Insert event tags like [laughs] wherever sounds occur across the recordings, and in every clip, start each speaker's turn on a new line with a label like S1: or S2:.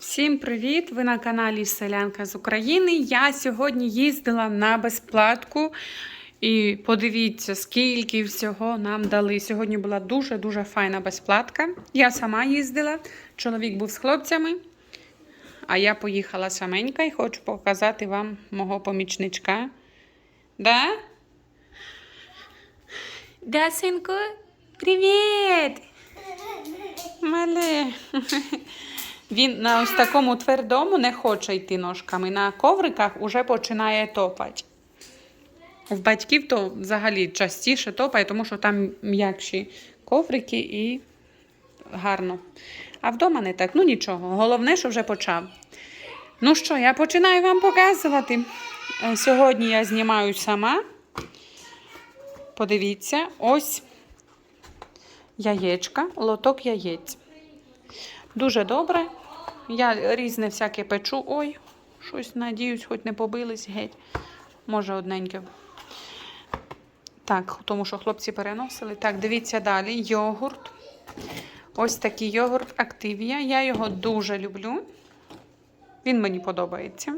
S1: Всім привіт! Ви на каналі Селянка з України. Я сьогодні їздила на безплатку. І подивіться, скільки всього нам дали. Сьогодні була дуже-дуже файна безплатка. Я сама їздила, чоловік був з хлопцями, а я поїхала саменька і хочу показати вам мого помічничка. Да? Да, синку? Привіт! Мале. [laughs] Він на ось такому твердому не хоче йти ножками. На ковриках уже починає топати. В батьків то взагалі частіше топає, тому що там м'якші коврики і гарно. А вдома не так. Ну нічого. Головне, що вже почав. Ну що, я починаю вам показувати. Е, Сьогодні я знімаю сама. Подивіться, ось яєчка, лоток яєць. Дуже добре. Я різне всяке печу. Ой, щось надіюсь, хоч не побились геть. Може, одненьке. Так, тому що хлопці переносили. Так, дивіться далі. Йогурт. Ось такий йогурт Активія. Я його дуже люблю. Він мені подобається.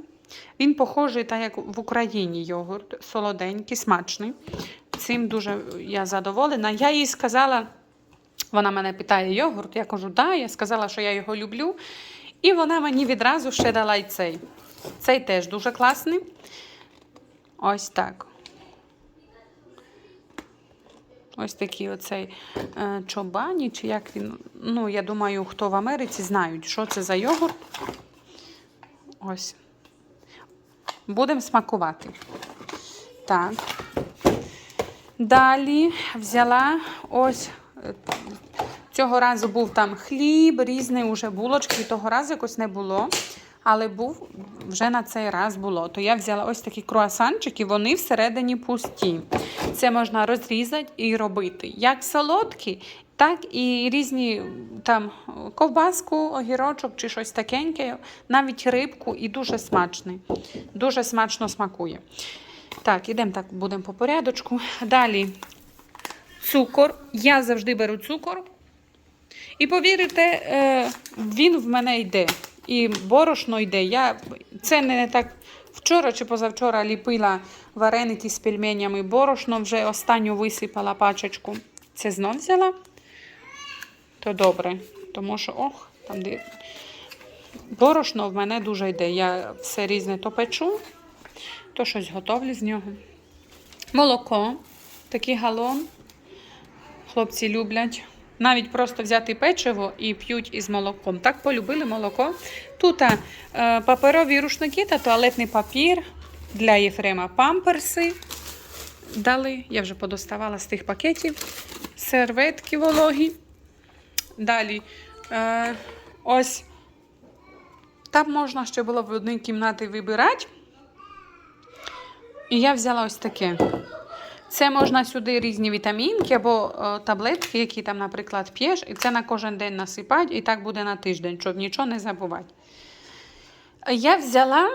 S1: Він похожий, так як в Україні йогурт, солоденький, смачний. Цим дуже я задоволена. Я їй сказала. Вона мене питає йогурт. Я кажу, да, я сказала, що я його люблю. І вона мені відразу ще дала й цей. Цей теж дуже класний. Ось так. Ось такий оцей е, чобані, чи як він. Ну, я думаю, хто в Америці знають, що це за йогурт. Ось. Будемо смакувати. Так. Далі взяла ось. Цього разу був там хліб, різні уже булочки. Того разу якось не було. Але був вже на цей раз було. То я взяла ось такі круасанчики, вони всередині пусті. Це можна розрізати і робити. Як солодкі, так і різні там ковбаску, огірочок чи щось такеньке, навіть рибку, і дуже смачний. Дуже смачно смакує. Так, ідемо так, будемо по порядочку. Далі цукор. Я завжди беру цукор. І повірите, е, він в мене йде. І борошно йде. Я це не так вчора чи позавчора ліпила вареники з пельменями. Борошно вже останню висипала пачечку. Це знов взяла. То добре. Тому що, ох, там де. Борошно в мене дуже йде. Я все різне то печу, то щось готовлю з нього. Молоко, такий галон. Хлопці люблять. Навіть просто взяти печиво і п'ють із молоком. Так полюбили молоко. Тут е, паперові рушники та туалетний папір для Єфрема памперси. Дали, я вже подоставала з тих пакетів. Серветки вологі. Далі е, ось там можна ще було в одній кімнаті вибирати. І я взяла ось таке. Це можна сюди різні вітамінки або е, таблетки, які там, наприклад, п'єш, і це на кожен день насипати, і так буде на тиждень, щоб нічого не забувати. Я взяла,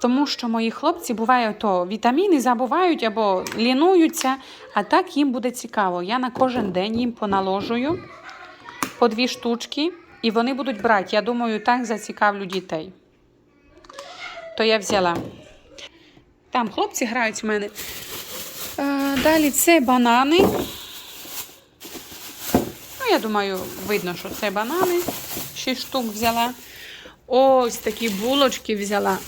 S1: тому що мої хлопці буває, то вітаміни забувають або лінуються, а так їм буде цікаво. Я на кожен день їм поналожую по дві штучки, і вони будуть брати. Я думаю, так зацікавлю дітей. То я взяла. Там хлопці грають в мене. Далі це банани. Ну, я думаю, видно, що це банани. 6 штук взяла. Ось такі булочки взяла.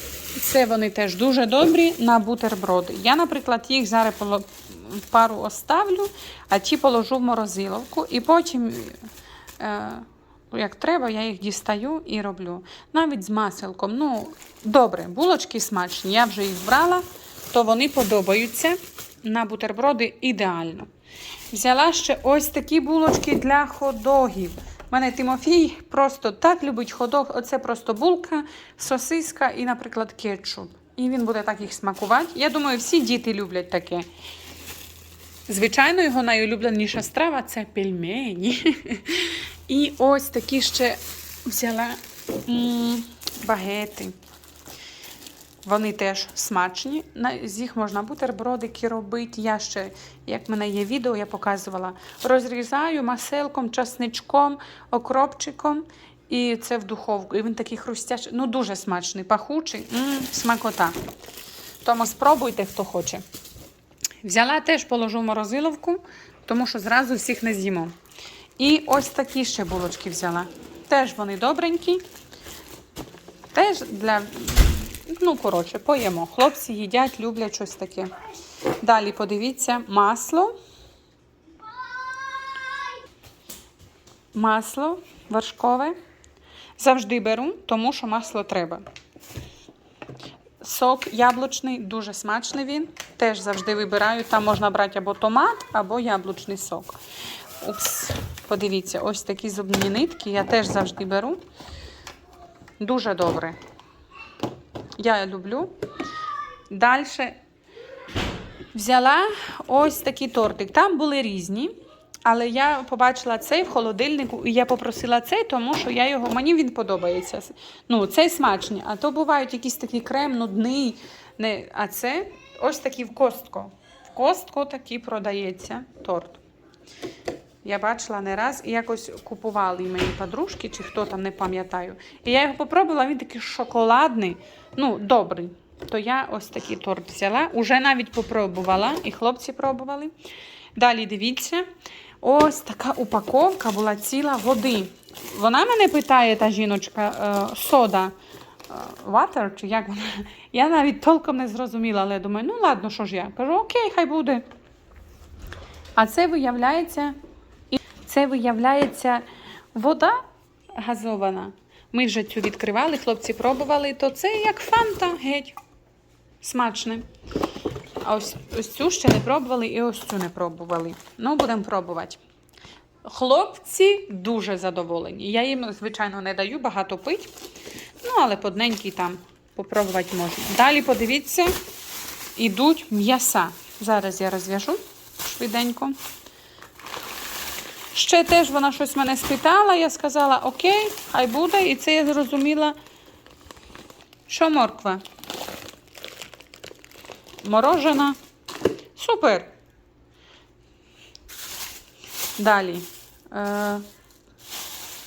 S1: Це вони теж дуже добрі на бутерброди. Я, наприклад, їх зараз пару оставлю, а ті положу в морозиловку. І потім, е, як треба, я їх дістаю і роблю. Навіть з маселком. Ну, добре, булочки смачні. Я вже їх брала, то вони подобаються на бутерброди ідеально. Взяла ще ось такі булочки для ходогів. У мене Тимофій просто так любить ходог. Оце просто булка, сосиска і, наприклад, кетчуп. І він буде так їх смакувати. Я думаю, всі діти люблять таке. Звичайно, його найулюбленіша страва це пельмені. [laughs] І ось такі ще взяла багети. Вони теж смачні. З їх можна бутербродики робити. Я ще, як в мене є відео, я показувала. Розрізаю маселком, часничком, окропчиком І це в духовку. І він такий хрустящий, ну дуже смачний, пахучий, м смакота. Тому спробуйте, хто хоче. Взяла теж положу в морозиловку, тому що зразу всіх не з'їмо. І ось такі ще булочки взяла. Теж вони добренькі. Теж для, ну, коротше, поїмо. Хлопці їдять, люблять щось таке. Далі подивіться, масло. Масло вершкове. Завжди беру, тому що масло треба. Сок яблучний, дуже смачний він. Теж завжди вибираю. Там можна брати або томат, або яблучний сок. Упс, подивіться, ось такі зубні нитки. Я теж завжди беру. Дуже добре. Я люблю. Далі взяла ось такий тортик. Там були різні. Але я побачила цей в холодильнику, і я попросила цей, тому що я його, мені він подобається. Ну, цей смачний. А то бувають якісь такі крем, нудний. Не, а це ось такий в костко. В костко такий продається торт. Я бачила не раз і якось купували мені подружки, чи хто там не пам'ятаю. І я його попробувала, він такий шоколадний, ну, добрий. То я ось такий торт взяла. Уже навіть попробувала, і хлопці пробували. Далі дивіться, ось така упаковка була ціла води. Вона мене питає, та жіночка, е, сода. е, Water, чи як вона? Я навіть толком не зрозуміла, але думаю, ну ладно, що ж я? Кажу, окей, хай буде. А це виявляється, це виявляється вода газована. Ми вже цю відкривали, хлопці пробували, то це як фанта геть. Смачне. А ось, ось цю ще не пробували і ось цю не пробували. Ну, будемо пробувати. Хлопці дуже задоволені. Я їм, звичайно, не даю багато пить. Ну, але подненький там попробувати можна. Далі подивіться, ідуть м'яса. Зараз я розв'яжу швиденько. Ще теж вона щось мене спитала, я сказала окей, хай буде. І це я зрозуміла, що морква. Морожена. Супер. Далі. Е,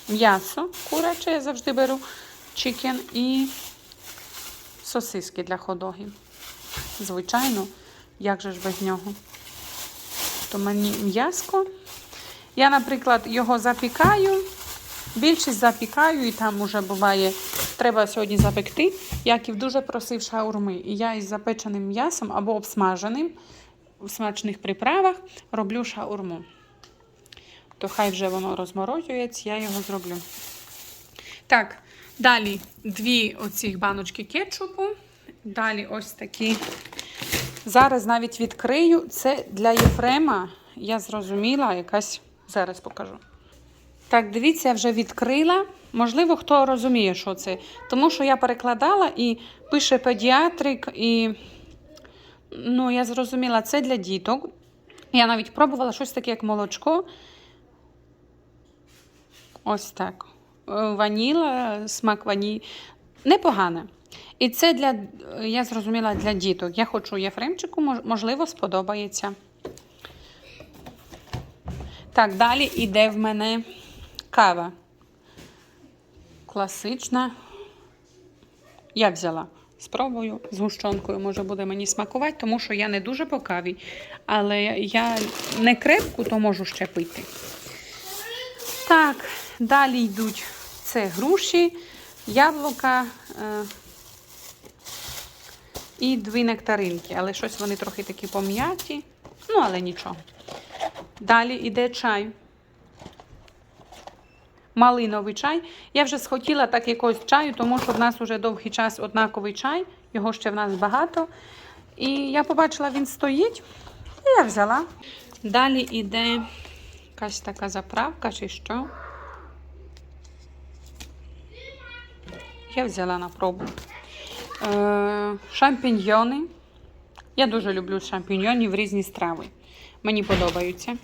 S1: м'ясо куряче я завжди беру. Чикен і сосиски для ходогів. Звичайно, як же ж без нього? То мені м'яско. Я, наприклад, його запікаю. Більшість запікаю, і там уже буває, треба сьогодні запекти. Яків дуже просив шаурми. І я із запеченим м'ясом або обсмаженим в смачних приправах роблю шаурму. То хай вже воно розморозюється, я його зроблю. Так, далі дві оці баночки кетчупу. Далі ось такі. Зараз навіть відкрию. Це для Єфрема, я зрозуміла, якась. Зараз покажу. Так, дивіться, я вже відкрила. Можливо, хто розуміє, що це. Тому що я перекладала і пише педіатрик, і ну, я зрозуміла, це для діток. Я навіть пробувала щось таке, як молочко. Ось так. Е, Ваніла, смак вані. Непогане. І це для, я зрозуміла, для діток. Я хочу Єфремчику, мож- можливо, сподобається. Так, далі йде в мене кава. Класична. Я взяла. Спробую з гущонкою, може буде мені смакувати, тому що я не дуже по каві. Але я не крепку, то можу ще пити. Так, далі йдуть це груші, яблука е, і дві нектаринки. Але щось вони трохи такі пом'яті. Ну, але нічого. Далі йде чай. Малиновий чай. Я вже схотіла так якогось чаю, тому що в нас вже довгий час однаковий чай, його ще в нас багато. І я побачила, він стоїть, і я взяла. Далі йде якась така заправка чи що. Я взяла на пробу. Е, шампіньйони. Я дуже люблю шампіньйонів в різні страви. Мені подобаються.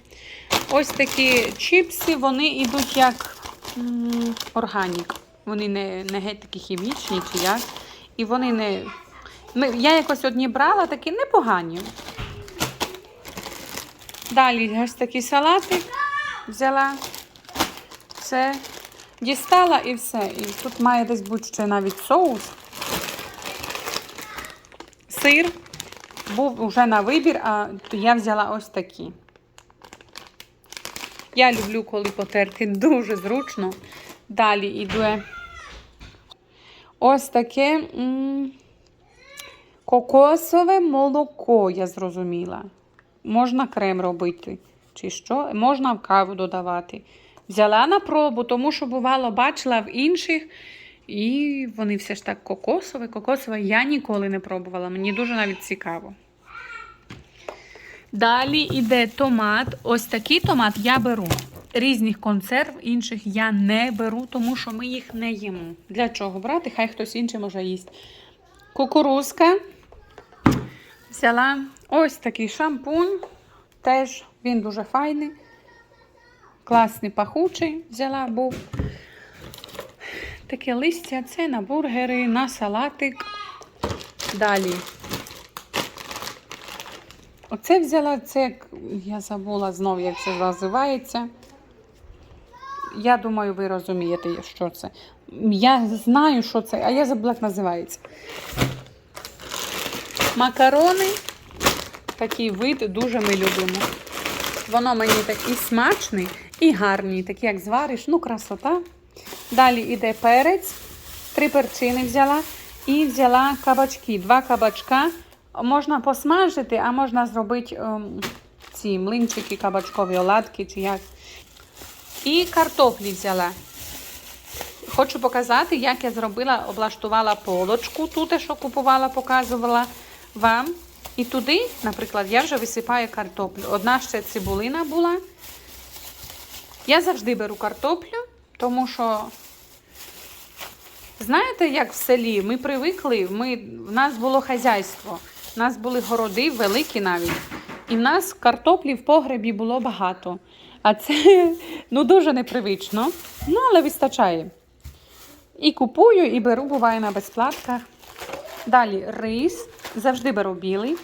S1: Ось такі чіпси, вони йдуть як органік. Вони не, не геть такі хімічні чи як. І вони не. Я якось одні брала, такі непогані. Далі ось такий салатик взяла. Це Дістала і все. І тут має десь бути ще навіть соус. Сир був вже на вибір, а я взяла ось такі. Я люблю, коли потерти дуже зручно. Далі йде ось таке кокосове молоко, я зрозуміла. Можна крем робити. Чи що? Можна в каву додавати. Взяла на пробу, тому що, бувало, бачила в інших. І вони все ж так кокосове, кокосове. Я ніколи не пробувала. Мені дуже навіть цікаво. Далі йде томат. Ось такий томат я беру. Різних консерв, інших я не беру, тому що ми їх не їмо. Для чого брати? Хай хтось інший може їсти. Кукурузка. Взяла ось такий шампунь. Теж він дуже файний. Класний пахучий взяла був. Таке листя це на бургери, на салатик. Далі. Оце взяла, це я забула знов, як це називається. Я думаю, ви розумієте, що це. Я знаю, що це, а я забула, як називається. Макарони. Такий вид дуже ми любимо. Воно мені такий смачний і гарний, такий, як звариш, ну, красота. Далі йде перець, три перчини взяла і взяла кабачки. Два кабачка. Можна посмажити, а можна зробити ем, ці млинчики, кабачкові оладки чи як. І картоплі взяла. Хочу показати, як я зробила, облаштувала полочку. Тут, що купувала, показувала вам. І туди, наприклад, я вже висипаю картоплю. Одна ще цибулина була. Я завжди беру картоплю, тому що, знаєте, як в селі, ми привикли, ми, в нас було хазяйство, в нас були городи великі навіть. І в нас картоплі в погребі було багато. А це [laughs] ну, дуже непривично. Ну, але вистачає. І купую, і беру, буває на безплатках. Далі рис. Завжди беру білий.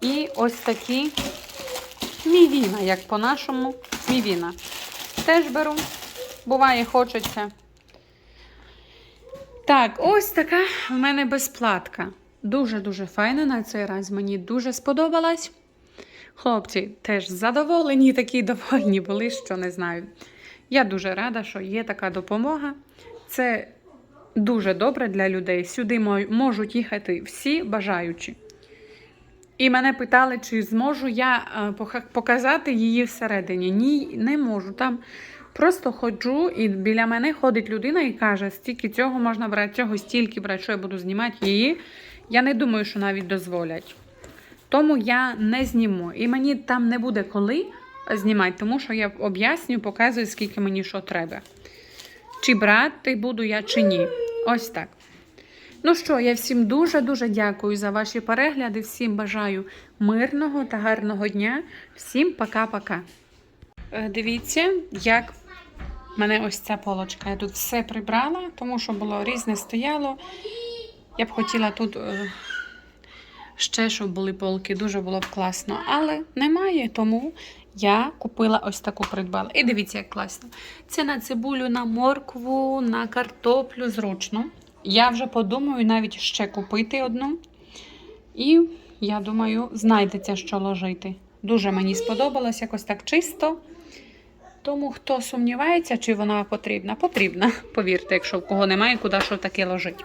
S1: І ось такі мівіна, як по-нашому, мівіна. Теж беру. Буває, хочеться. Так, ось така в мене безплатка. Дуже-дуже файна на цей раз. Мені дуже сподобалась. Хлопці теж задоволені, [laughs] такі довольні були, що не знаю. Я дуже рада, що є така допомога. Це дуже добре для людей. Сюди можуть їхати всі бажаючі. І мене питали, чи зможу я показати її всередині. Ні, не можу. Там просто ходжу, і біля мене ходить людина і каже, стільки цього можна брати, цього стільки брати, що я буду знімати її. Я не думаю, що навіть дозволять. Тому я не зніму. І мені там не буде коли знімати, тому що я об'яснюю, показую, скільки мені що треба. Чи брати буду я, чи ні. Ось так. Ну що, я всім дуже-дуже дякую за ваші перегляди. Всім бажаю мирного та гарного дня. Всім пока-пока. Е, Дивіться, як в мене ось ця полочка. Я тут все прибрала, тому що було різне стояло. Я б хотіла тут е, ще, щоб були полки, дуже було б класно. Але немає, тому я купила ось таку придбала. І дивіться, як класно. Це на цибулю, на моркву, на картоплю зручно. Я вже подумаю навіть ще купити одну. І я думаю, знайдеться, що ложити. Дуже мені сподобалось, якось так чисто. Тому хто сумнівається, чи вона потрібна, потрібна. Повірте, якщо в кого немає, куди що таке ложить.